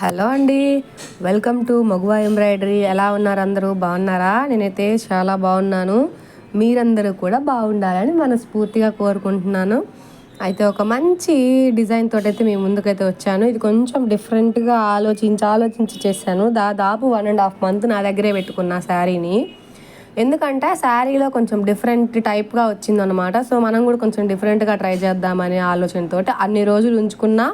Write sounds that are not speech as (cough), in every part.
Hello అండి. Welcome to Maguva embroidery. ఎలా ఉన్నారు అందరూ? బాగున్నారా? నేనైతే చాలా బాగున్నాను. మీరందరూ కూడా బాగుండాలని మనస్ఫూర్తిగా కోరుకుంటున్నాను. అయితే ఒక మంచి డిజైన్ తోటైతే అయితే మీ ముందుకైతే వచ్చాను. ఇది కొంచెం డిఫరెంట్గా ఆలోచించి ఆలోచించి చేశాను. దాదాపు వన్ అండ్ హాఫ్ మంత్ నా దగ్గరే పెట్టుకున్న శారీని. ఎందుకంటే శారీలో కొంచెం డిఫరెంట్ టైప్గా వచ్చిందనమాట సో మనం కూడా కొంచెం డిఫరెంట్గా ట్రై చేద్దామనే ఆలోచనతో అన్ని రోజులు ఉంచుకున్నా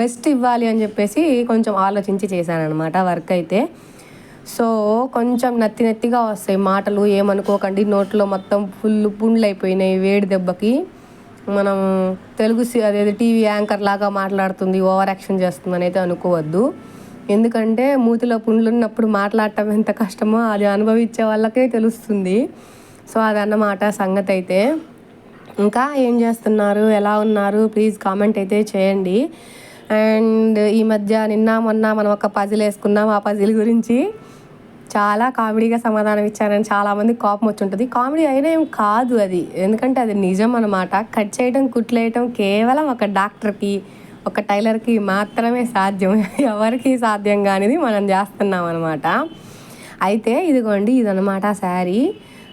బెస్ట్ ఇవ్వాలి అని చెప్పేసి కొంచెం ఆలోచించి చేశానమాట వర్క్ అయితే. సో కొంచెం నత్తి నత్తిగా వస్తాయి మాటలు ఏమనుకోకండి. నోట్లో మొత్తం ఫుల్ పుండ్లు అయిపోయినాయి వేడి దెబ్బకి. మనం తెలుగు అదేది టీవీ యాంకర్ లాగా మాట్లాడుతుంది ఓవర్ యాక్షన్ చేస్తుందని అయితే అనుకోవద్దు. ఎందుకంటే మూతిలో పుండ్లు ఉన్నప్పుడు మాట్లాడటం ఎంత కష్టమో అది అనుభవించే వాళ్ళకే తెలుస్తుంది. సో అదన్నమాట సంగతి అయితే. ఇంకా ఏం చేస్తున్నారు? ఎలా ఉన్నారు? ప్లీజ్ కామెంట్ అయితే చేయండి. అండ్ ఈ మధ్య నిన్న మొన్న మనం ఒక పజిల్ వేసుకున్నాం. ఆ పజిల్ గురించి చాలా కామెడీగా సమాధానం ఇచ్చారని చాలామంది కోపం వచ్చి ఉంటుంది కామెడీ అయినా ఏం కాదు అది. ఎందుకంటే అది నిజం అనమాట కట్ చేయడం కుట్లేయటం కేవలం ఒక డాక్టర్కి ఒక టైలర్కి మాత్రమే సాధ్యం. (laughs) ఎవరికి సాధ్యం కానిది మనం చేస్తున్నాం అనమాట అయితే ఇదిగోండి ఇదనమాట శారీ.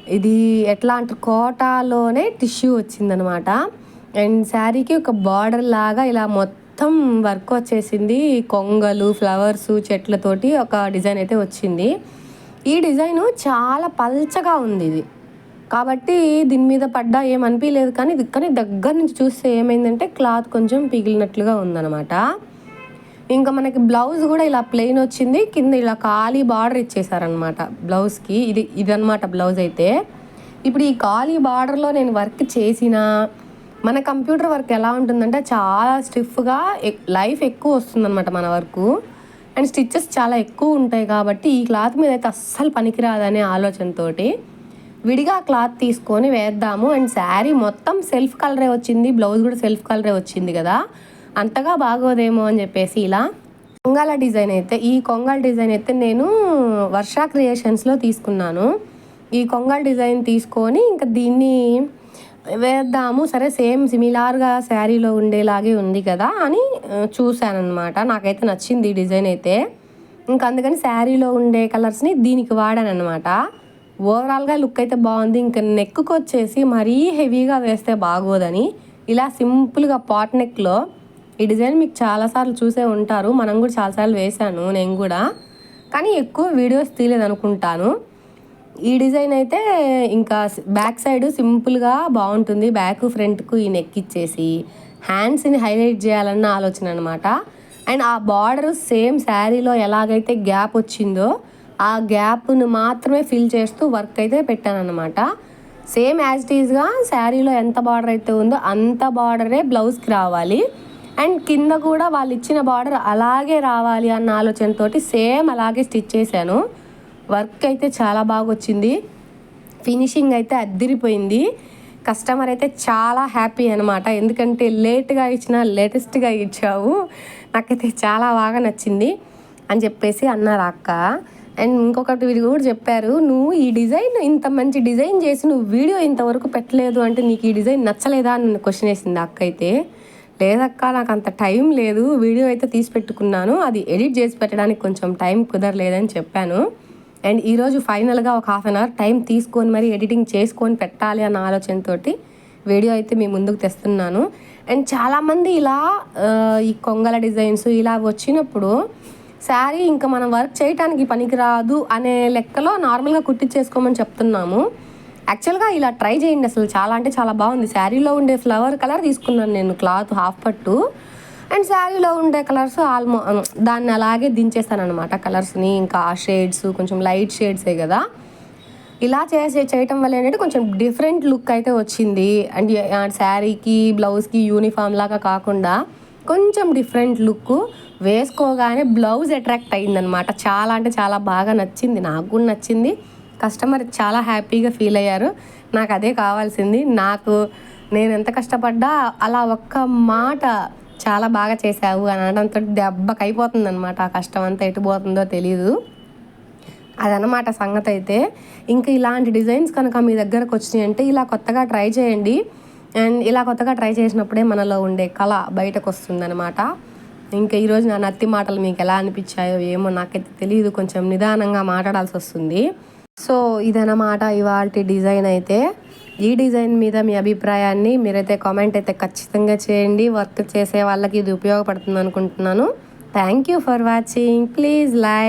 ఇది ఎట్లా అంటే కోటాలోనే టిష్యూ వచ్చిందనమాట అండ్ శారీకి ఒక బార్డర్ లాగా ఇలా మొత్తం మొత్తం వర్క్ వచ్చేసింది. కొంగలు ఫ్లవర్స్ చెట్లతోటి ఒక డిజైన్ అయితే వచ్చింది. ఈ డిజైను చాలా పల్చగా ఉంది ఇది. కాబట్టి దీని మీద పడ్డా ఏమనిపించలేదు కానీ ఇది కానీ దగ్గర నుంచి చూస్తే ఏమైందంటే క్లాత్ కొంచెం పిగిలినట్లుగా ఉందన్నమాట. ఇంకా మనకి బ్లౌజ్ కూడా ఇలా ప్లెయిన్ వచ్చింది. కింద ఇలా ఖాళీ బార్డర్ ఇచ్చేసారనమాట బ్లౌజ్కి. ఇది ఇదనమాట బ్లౌజ్ అయితే. ఇప్పుడు ఈ ఖాళీ బార్డర్లో నేను వర్క్ చేసిన మన కంప్యూటర్ వర్క్ ఎలా ఉంటుందంటే చాలా స్టిఫ్గా లైఫ్ ఎక్కువ వస్తుందన్నమాట మన వర్క్. అండ్ స్టిచ్చెస్ చాలా ఎక్కువ ఉంటాయి కాబట్టి ఈ క్లాత్ మీద అయితే అస్సలు పనికిరాదనే ఆలోచనతో విడిగా క్లాత్ తీసుకొని వేద్దాము. అండ్ శారీ మొత్తం సెల్ఫ్ కలరే వచ్చింది. బ్లౌజ్ కూడా సెల్ఫ్ కలరే వచ్చింది కదా. అంతగా బాగోదేమో అని చెప్పేసి ఇలా కొంగాల డిజైన్ అయితే ఈ కొంగాల డిజైన్ అయితే నేను వర్ష క్రియేషన్స్లో తీసుకున్నాను. ఈ కొంగాల డిజైన్ తీసుకొని ఇంకా దీన్ని వేద్దాము. సరే సేమ్ సిమిలార్గా శారీలో ఉండేలాగే ఉంది కదా అని చూశానమాట నాకైతే నచ్చింది ఈ డిజైన్ అయితే. ఇంకా అందుకని శారీలో ఉండే కలర్స్ని దీనికి వాడానమాట ఓవరాల్గా లుక్ అయితే బాగుంది. ఇంకా నెక్కు వచ్చేసి మరీ హెవీగా వేస్తే బాగోదని ఇలా సింపుల్గా పాట్ నెక్లో ఈ డిజైన్ మీకు చాలాసార్లు చూసే ఉంటారు. మనం కూడా చాలాసార్లు వేశాను నేను కూడా. కానీ ఎక్కువ వీడియోస్ తీయలేదు అనుకుంటాను ఈ డిజైన్ అయితే ఇంకా బ్యాక్ సైడ్ సింపుల్గా బాగుంటుంది. బ్యాక్ ఫ్రంట్కు ఈ నెక్ ఇచ్చేసి హ్యాండ్స్ని హైలైట్ చేయాలన్న ఆలోచన అనమాట అండ్ ఆ బార్డర్ సేమ్ శారీలో ఎలాగైతే గ్యాప్ వచ్చిందో ఆ గ్యాప్ను మాత్రమే ఫిల్ చేస్తూ వర్క్ అయితే పెట్టాను అనమాట సేమ్ యాజ్ ఇట్ ఈస్గా శారీలో ఎంత బార్డర్ అయితే ఉందో అంత బార్డరే బ్లౌజ్కి రావాలి. అండ్ కింద కూడా వాళ్ళు ఇచ్చిన బార్డర్ అలాగే రావాలి అన్న ఆలోచనతోటి సేమ్ అలాగే స్టిచ్ చేశాను. వర్క్ అయితే చాలా బాగా వచ్చింది ఫినిషింగ్ అయితే అద్దిరిపోయింది. కస్టమర్ అయితే చాలా హ్యాపీ అనమాట ఎందుకంటే లేట్గా ఇచ్చిన లేటెస్ట్గా ఇచ్చావు. నాకైతే చాలా బాగా నచ్చింది అని చెప్పేసి అన్నారు అక్క. అండ్ ఇంకొకటి వీళ్ళు కూడా చెప్పారు నువ్వు ఈ డిజైన్ ఇంత మంచి డిజైన్ చేసి నువ్వు వీడియో ఇంతవరకు పెట్టలేదు అంటే నీకు ఈ డిజైన్ నచ్చలేదా? అని నన్ను క్వశ్చన్ వేసింది అక్క అయితే. లేదక్క నాకు అంత టైం లేదు. వీడియో అయితే తీసి పెట్టుకున్నాను. అది ఎడిట్ చేసి పెట్టడానికి కొంచెం టైం కుదరలేదని చెప్పాను. అండ్ ఈరోజు ఫైనల్గా ఒక హాఫ్ అన్ అవర్ టైం తీసుకొని మరి ఎడిటింగ్ చేసుకొని పెట్టాలి అన్న ఆలోచనతోటి వీడియో అయితే మీ ముందుకు తెస్తున్నాను. అండ్ చాలామంది ఇలా ఈ కొంగల డిజైన్స్ ఇలా వచ్చినప్పుడు శారీ ఇంకా మనం వర్క్ చేయడానికి పనికిరాదు అనే లెక్కలో నార్మల్గా కుట్టించేసుకోమని చెప్తున్నాము. యాక్చువల్గా ఇలా ట్రై చేయండి అసలు. చాలా అంటే చాలా బాగుంది. శారీలో ఉండే ఫ్లవర్ కలర్ తీసుకున్నాను నేను క్లాత్ హాఫ్ పట్టు. అండ్ శారీలో ఉండే కలర్స్ ఆల్మో దాన్ని అలాగే దించేస్తాను అనమాట కలర్స్ని. ఇంకా ఆ షేడ్స్ కొంచెం లైట్ షేడ్సే కదా. ఇలా చేసే చేయటం వల్ల ఏంటంటే కొంచెం డిఫరెంట్ లుక్ అయితే వచ్చింది. అండ్ శారీకి బ్లౌజ్కి యూనిఫామ్ లాగా కాకుండా కొంచెం డిఫరెంట్ లుక్ వేసుకోగానే బ్లౌజ్ అట్రాక్ట్ అయిందనమాట చాలా అంటే చాలా బాగా నచ్చింది. నాకు కూడా నచ్చింది. కస్టమర్ చాలా హ్యాపీగా ఫీల్ అయ్యారు. నాకు అదే కావాల్సింది. నాకు నేను ఎంత కష్టపడ్డా అలా ఒక్క మాట చాలా బాగా చేసావు అని అనడంతో దెబ్బకి అయిపోతుంది అనమాట ఆ కష్టం అంతా ఎటు పోతుందో తెలీదు. అదనమాట సంగతి అయితే ఇంకా ఇలాంటి డిజైన్స్ కనుక మీ దగ్గరకు వచ్చినాయి అంటే ఇలా కొత్తగా ట్రై చేయండి. అండ్ ఇలా కొత్తగా ట్రై చేసినప్పుడే మనలో ఉండే కళ బయటకు వస్తుందన్నమాట ఇంకా ఈరోజు నా నత్తి మాటలు మీకు ఎలా అనిపించాయో ఏమో నాకైతే తెలియదు కొంచెం నిదానంగా మాట్లాడాల్సి వస్తుంది సో ఇదన్నమాట ఇవాళ డిజైన్ అయితే. ఈ డిజైన్ మీద మీ అభిప్రాయాన్ని మీరైతే కామెంట్ అయితే ఖచ్చితంగా చేయండి. వర్క్ చేసే వాళ్ళకి ఇది ఉపయోగపడుతుంది అనుకుంటున్నాను thank you for watching. Please like.